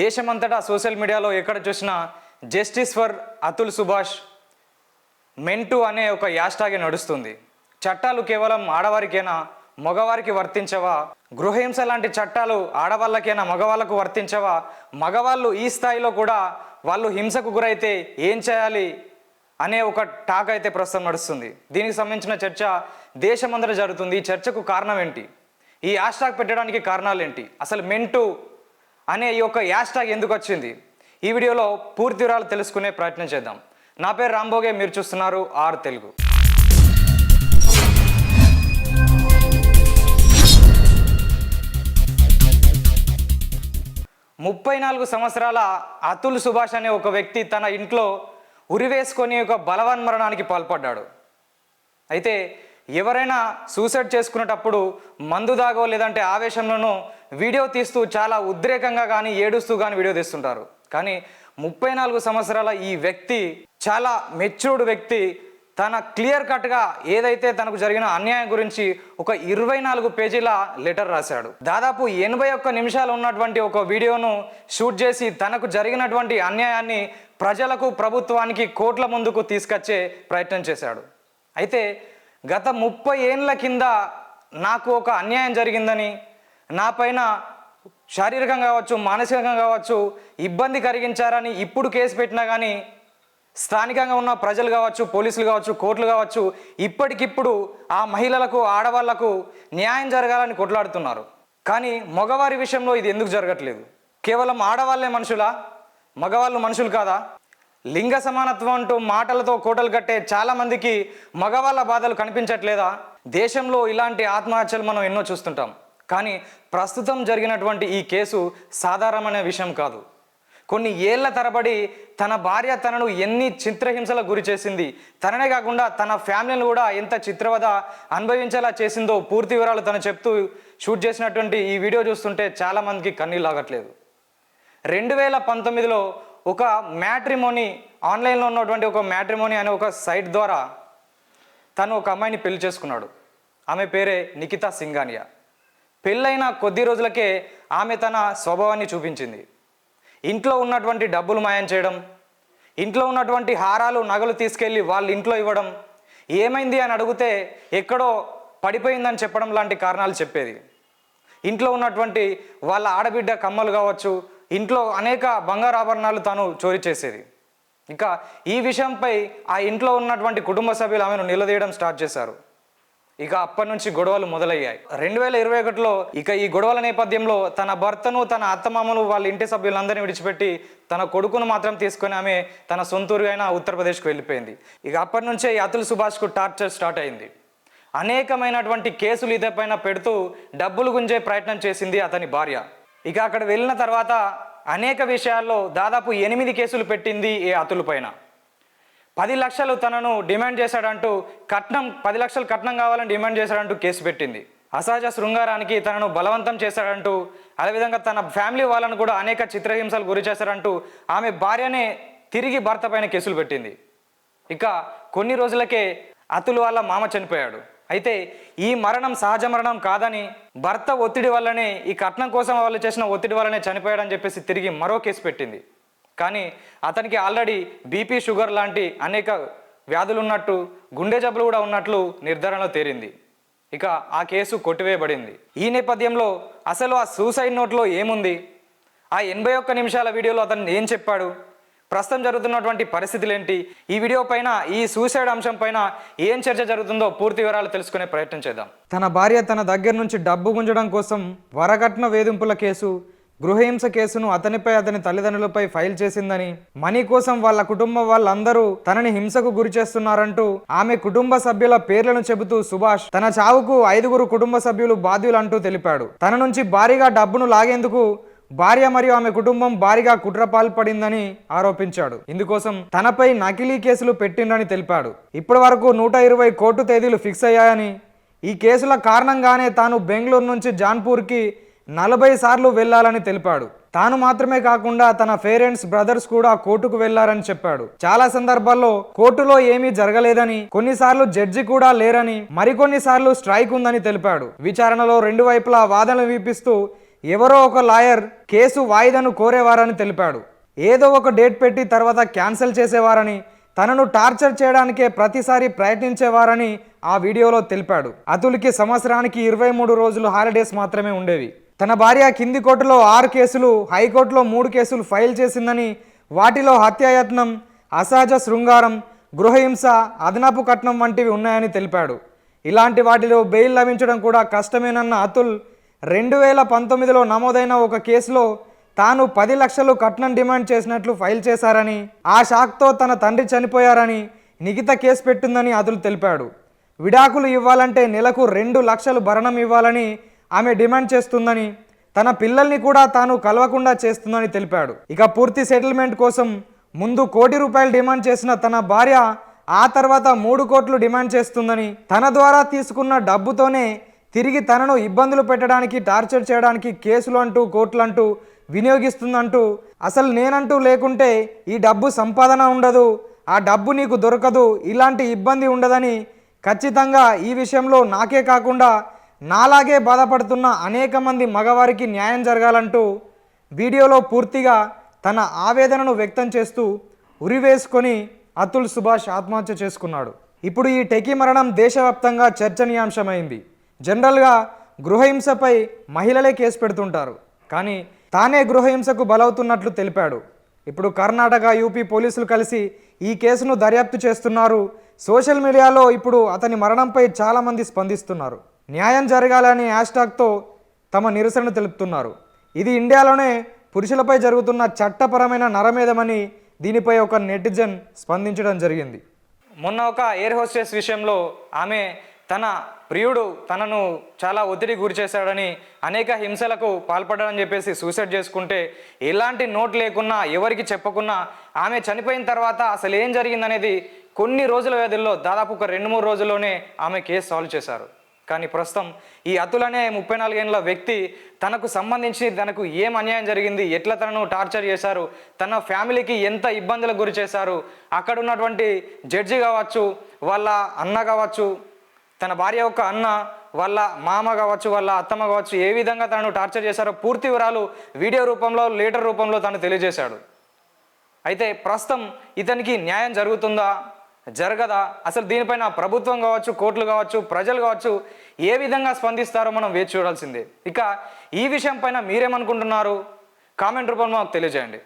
దేశమంతటా సోషల్ మీడియాలో ఎక్కడ చూసినా జస్టిస్ ఫర్ అతుల్ సుభాష్ మెంటు అనే ఒక యాష్టాగే నడుస్తుంది. చట్టాలు కేవలం ఆడవారికేనా మగవారికి వర్తించవా? గృహహింస లాంటి చట్టాలు ఆడవాళ్ళకైనా మగవాళ్ళకు వర్తించవా? మగవాళ్ళు ఈ స్థాయిలో కూడా వాళ్ళు హింసకు గురైతే ఏం చేయాలి అనే ఒక టాక్ అయితే ప్రస్తుతం నడుస్తుంది. దీనికి సంబంధించిన చర్చ దేశమంతటా జరుగుతుంది. ఈ చర్చకు కారణం ఏంటి? ఈ హ్యాష్ ట్యాగ్ పెట్టడానికి కారణాలు ఏంటి? అసలు మెంటు అనే ఈ యొక్క యాష్ ట్యాగ్ ఎందుకు వచ్చింది? ఈ వీడియోలో పూర్తి వివరాలు తెలుసుకునే ప్రయత్నం చేద్దాం. నా పేరు రాంబోగే మీరు చూస్తున్నారు ఆర్ తెలుగు. ముప్పై నాలుగు సంవత్సరాల అతుల్ సుభాష్ అనే ఒక వ్యక్తి తన ఇంట్లో ఉరివేసుకొని ఒక బలవన్మరణానికి పాల్పడ్డాడు. అయితే ఎవరైనా సూసైడ్ చేసుకునేటప్పుడు మందు దాగో లేదంటే ఆవేశంలోనూ వీడియో తీస్తూ చాలా ఉద్రేకంగా కానీ ఏడుస్తూ కానీ వీడియో తీస్తుంటారు. కానీ ముప్పై నాలుగు సంవత్సరాల ఈ వ్యక్తి చాలా మెచ్యూర్డ్ వ్యక్తి తన క్లియర్ కట్గా ఏదైతే తనకు జరిగిన అన్యాయం గురించి ఒక ఇరవై నాలుగు పేజీల లెటర్ రాశాడు. దాదాపు ఎనభై ఒక్క నిమిషాలు ఉన్నటువంటి ఒక వీడియోను షూట్ చేసి తనకు జరిగినటువంటి అన్యాయాన్ని ప్రజలకు ప్రభుత్వానికి కోట్ల ముందుకు తీసుకొచ్చే ప్రయత్నం చేశాడు. అయితే గత ముప్పై ఏండ్ల కింద నాకు ఒక అన్యాయం జరిగిందని నా పైన శారీరకంగా కావచ్చు మానసికంగా కావచ్చు ఇబ్బంది కలిగించారని ఇప్పుడు కేసు పెట్టినా కానీ స్థానికంగా ఉన్న ప్రజలు కావచ్చు పోలీసులు కావచ్చు కోర్టులు కావచ్చు ఇప్పటికిప్పుడు ఆ మహిళలకు ఆడవాళ్ళకు న్యాయం జరగాలని కొట్లాడుతున్నారు. కానీ మగవారి విషయంలో ఇది ఎందుకు జరగట్లేదు? కేవలం ఆడవాళ్ళే మనుషులా? మగవాళ్ళు మనుషులు కాదా? లింగ సమానత్వం అంటూ మాటలతో కోటలు కట్టే చాలామందికి మగవాళ్ళ బాధలు కనిపించట్లేదా? దేశంలో ఇలాంటి ఆత్మహత్యలు మనం ఎన్నో చూస్తుంటాం. కానీ ప్రస్తుతం జరిగినటువంటి ఈ కేసు సాధారణమైన విషయం కాదు. కొన్ని ఏళ్ళ తరబడి తన భార్య తనను ఎన్ని చిత్రహింసలకు గురి చేసింది తననే కాకుండా తన ఫ్యామిలీని కూడా ఎంత చిత్రవద అనుభవించేలా చేసిందో పూర్తి వివరాలు తను చెప్తూ షూట్ చేసినటువంటి ఈ వీడియో చూస్తుంటే చాలామందికి కన్నీళ్ళు ఆగట్లేదు. రెండు వేల పంతొమ్మిదిలో ఒక మ్యాట్రిమోనీ ఆన్లైన్లో ఉన్నటువంటి ఒక మ్యాట్రిమోనీ అనే ఒక సైట్ ద్వారా తను ఒక అమ్మాయిని పెళ్ళి చేసుకున్నాడు. ఆమె పేరే నిఖితా సింగానియా పెళ్ళైన కొద్ది రోజులకే ఆమె తన స్వభావాన్ని చూపించింది. ఇంట్లో ఉన్నటువంటి డబ్బులు మాయం చేయడం ఇంట్లో ఉన్నటువంటి హారాలు నగలు తీసుకెళ్ళి వాళ్ళ ఇంట్లో ఇవ్వడం ఏమైంది అని అడిగితే ఎక్కడో పడిపోయిందని చెప్పడం లాంటి కారణాలు చెప్పేది. ఇంట్లో ఉన్నటువంటి వాళ్ళ ఆడబిడ్డ కమ్మలు కావచ్చు ఇంట్లో అనేక బంగారు ఆభరణాలు తాను చోరీ చేసేది. ఇంకా ఈ విషయంపై ఆ ఇంట్లో ఉన్నటువంటి కుటుంబ సభ్యులు ఆమెను నిలదీయడం స్టార్ట్ చేశారు. ఇక అప్పటి నుంచి గొడవలు మొదలయ్యాయి. రెండు వేల ఇరవై ఒకటిలో ఇక ఈ గొడవల నేపథ్యంలో తన భర్తను తన అత్తమామలు వాళ్ళ ఇంటి సభ్యులందరినీ విడిచిపెట్టి తన కొడుకును మాత్రం తీసుకొని ఆమె తన సొంతూరు అయిన ఉత్తరప్రదేశ్కు వెళ్ళిపోయింది. ఇక అప్పటి నుంచే ఈ అతుల్ సుభాష్కు టార్చర్ స్టార్ట్ అయింది. అనేకమైనటువంటి కేసులు ఇతపైన పెడుతూ డబ్బులు గుంజే ప్రయత్నం చేసింది అతని భార్య. ఇక అక్కడ వెళ్ళిన తర్వాత అనేక విషయాల్లో దాదాపు ఎనిమిది కేసులు పెట్టింది ఈ అతుల్ పైన. పది లక్షలు తనను డిమాండ్ చేశాడంటూ కట్నం పది లక్షలు కట్నం కావాలని డిమాండ్ చేశాడంటూ కేసు పెట్టింది. అసహజ శృంగారానికి తనను బలవంతం చేశాడంటూ అదేవిధంగా తన ఫ్యామిలీ వాళ్ళను కూడా అనేక చిత్రహింసలు గురి చేశారంటూ ఆమె భార్యనే తిరిగి భర్త పైన కేసులు పెట్టింది. ఇక కొన్ని రోజులకే అతులు వాళ్ళ మామ చనిపోయాడు. అయితే ఈ మరణం సహజ మరణం కాదని భర్త ఒత్తిడి వల్లనే ఈ కట్నం కోసం వాళ్ళు చేసిన ఒత్తిడి వల్లనే చనిపోయాడని చెప్పేసి తిరిగి మరో కేసు పెట్టింది. కానీ అతనికి ఆల్రెడీ బీపీ షుగర్ లాంటి అనేక వ్యాధులు ఉన్నట్టు గుండె జబ్బులు కూడా ఉన్నట్లు నిర్ధారణలో తేరింది. ఇక ఆ కేసు కొట్టివేయబడింది. ఈ నేపథ్యంలో అసలు ఆ సూసైడ్ నోట్లో ఏముంది? ఆ ఎనభై ఒక్క నిమిషాల వీడియోలో అతను ఏం చెప్పాడు? ప్రస్తుతం జరుగుతున్నటువంటి పరిస్థితులు ఏంటి ఈ వీడియో పైన ఈ సూసైడ్ అంశం పైన ఏం చర్చ జరుగుతుందో పూర్తి వివరాలు తెలుసుకునే ప్రయత్నం చేద్దాం. తన భార్య తన దగ్గర నుంచి డబ్బు గుంజడం కోసం వరకట్న వేధింపుల కేసు గృహహింస కేసును అతనిపై అతని తల్లిదండ్రులపై ఫైల్ చేసిందని మనీ కోసం వాళ్ళ కుటుంబం వాళ్ళందరూ తనని హింసకు గురి చేస్తున్నారంటూ ఆమె కుటుంబ సభ్యుల పేర్లను చెబుతూ సుభాష్ తన చావుకు ఐదుగురు కుటుంబ సభ్యులు బాధ్యులంటూ తెలిపాడు. తన నుంచి భారీగా డబ్బును లాగేందుకు భార్య మరియు ఆమె కుటుంబం భారీగా కుట్ర పాల్పడిందని ఆరోపించాడు. ఇందుకోసం తనపై నకిలీ కేసులు పెట్టిండని తెలిపాడు. ఇప్పటి వరకు నూట ఇరవై కోర్టు తేదీలు ఫిక్స్ అయ్యాయని ఈ కేసుల కారణంగానే తాను బెంగళూరు నుంచి జాన్పూర్కి నలభై సార్లు వెళ్ళాలని తెలిపాడు. తాను మాత్రమే కాకుండా తన పేరెంట్స్ బ్రదర్స్ కూడా కోర్టుకు వెళ్ళారని చెప్పాడు. చాలా సందర్భాల్లో కోర్టులో ఏమీ జరగలేదని కొన్నిసార్లు జడ్జి కూడా లేరని మరికొన్ని సార్లు స్ట్రైక్ ఉందని తెలిపాడు. విచారణలో రెండు వైపులా వాదనలు వినిపిస్తూ ఎవరో ఒక లాయర్ కేసు వాయిదాను కోరేవారని తెలిపాడు. ఏదో ఒక డేట్ పెట్టి తర్వాత క్యాన్సిల్ చేసేవారని తనను టార్చర్ చేయడానికే ప్రతిసారి ప్రయత్నించేవారని ఆ వీడియోలో తెలిపాడు. అతుల్కి సంవత్సరానికి ఇరవై మూడు రోజులు హాలిడేస్ మాత్రమే ఉండేవి. తన భార్య కింది కోర్టులో ఆరు కేసులు హైకోర్టులో మూడు కేసులు ఫైల్ చేసిందని వాటిలో హత్యాయత్నం అసహజ శృంగారం గృహహింస అదనపు కట్నం వంటివి ఉన్నాయని తెలిపాడు. ఇలాంటి వాటిలో బెయిల్ లభించడం కూడా కష్టమేనన్న అతుల్ రెండు వేల పంతొమ్మిదిలో నమోదైన ఒక కేసులో తాను పది లక్షలు కట్నం డిమాండ్ చేసినట్లు ఫైల్ చేశారని ఆ షాక్తో తన తండ్రి చనిపోయారని నిగిత కేసు పెట్టిందని అతుల్ తెలిపాడు. విడాకులు ఇవ్వాలంటే నెలకు రెండు లక్షలు భరణం ఇవ్వాలని ఆమె డిమాండ్ చేస్తుందని తన పిల్లల్ని కూడా తాను కలవకుండా చేస్తుందని తెలిపాడు. ఇక పూర్తి సెటిల్మెంట్ కోసం ముందు కోటి రూపాయలు డిమాండ్ చేసిన తన భార్య ఆ తర్వాత మూడు కోట్లు డిమాండ్ చేస్తుందని తన ద్వారా తీసుకున్న డబ్బుతోనే తిరిగి తనను ఇబ్బందులు పెట్టడానికి టార్చర్ చేయడానికి కేసులు అంటూ కోర్టులు అంటూ వినియోగిస్తుందంటూ అసలు నేనంటూ లేకుంటే ఈ డబ్బు సంపాదన ఉండదు ఆ డబ్బు నీకు దొరకదు ఇలాంటి ఇబ్బంది ఉండదని ఖచ్చితంగా ఈ విషయంలో నాకే కాకుండా నాలాగే బాధపడుతున్న అనేక మంది మగవారికి న్యాయం జరగాలంటూ వీడియోలో పూర్తిగా తన ఆవేదనను వ్యక్తం చేస్తూ ఉరివేసుకొని అతుల్ సుభాష్ ఆత్మహత్య చేసుకున్నాడు. ఇప్పుడు ఈ టెకీ మరణం దేశవ్యాప్తంగా చర్చనీయాంశమైంది. జనరల్గా గృహహింసపై మహిళలే కేసు పెడుతుంటారు. కానీ తానే గృహహింసకు బలవుతున్నట్లు తెలిపాడు. ఇప్పుడు కర్ణాటక యూపీ పోలీసులు కలిసి ఈ కేసును దర్యాప్తు చేస్తున్నారు. సోషల్ మీడియాలో ఇప్పుడు అతని మరణంపై చాలామంది స్పందిస్తున్నారు. న్యాయం జరగాలని హ్యాష్టాగ్తో తమ నిరసన తెలుపుతున్నారు. ఇది ఇండియాలోనే పురుషులపై జరుగుతున్న చట్టపరమైన నరమేధమని దీనిపై ఒక నెటిజన్ స్పందించడం జరిగింది. మొన్న ఒక ఎయిర్ హోస్టెస్ విషయంలో ఆమె తన ప్రియుడు తనను చాలా ఒత్తిడి గురి చేశాడని అనేక హింసలకు పాల్పడని చెప్పేసి సూసైడ్ చేసుకుంటే ఎలాంటి నోట్ లేకున్నా ఎవరికి చెప్పకున్నా ఆమె చనిపోయిన తర్వాత అసలు ఏం జరిగిందనేది కొన్ని రోజుల వ్యవధిలో దాదాపు ఒక రెండు మూడు రోజుల్లోనే ఆమె కేసు సాల్వ్ చేశారు. కానీ ప్రస్తుతం ఈ అతుల్ అనే ముప్పై నాలుగేళ్ళ వ్యక్తి తనకు సంబంధించి తనకు ఏం అన్యాయం జరిగింది ఎట్లా తనను టార్చర్ చేశారు తన ఫ్యామిలీకి ఎంత ఇబ్బందులకు గురి చేశారు అక్కడ ఉన్నటువంటి జడ్జి కావచ్చు వాళ్ళ అన్న కావచ్చు తన భార్య యొక్క అన్న వాళ్ళ మామ కావచ్చు వాళ్ళ అత్తమ్మ కావచ్చు ఏ విధంగా తనను టార్చర్ చేశారో పూర్తి వివరాలు వీడియో రూపంలో లేటర్ రూపంలో తను తెలియజేశాడు. అయితే ప్రస్తుతం ఇతనికి న్యాయం జరుగుతుందా? జరగదా? అసలు దీనిపైన ప్రభుత్వం కావచ్చు కోర్టులు కావచ్చు ప్రజలు కావచ్చు ఏ విధంగా స్పందిస్తారో మనం వేచి చూడాల్సిందే. ఇక ఈ విషయం పైన మీరేమనుకుంటున్నారు? కామెంట్ రూపంలో మాకు తెలియజేయండి.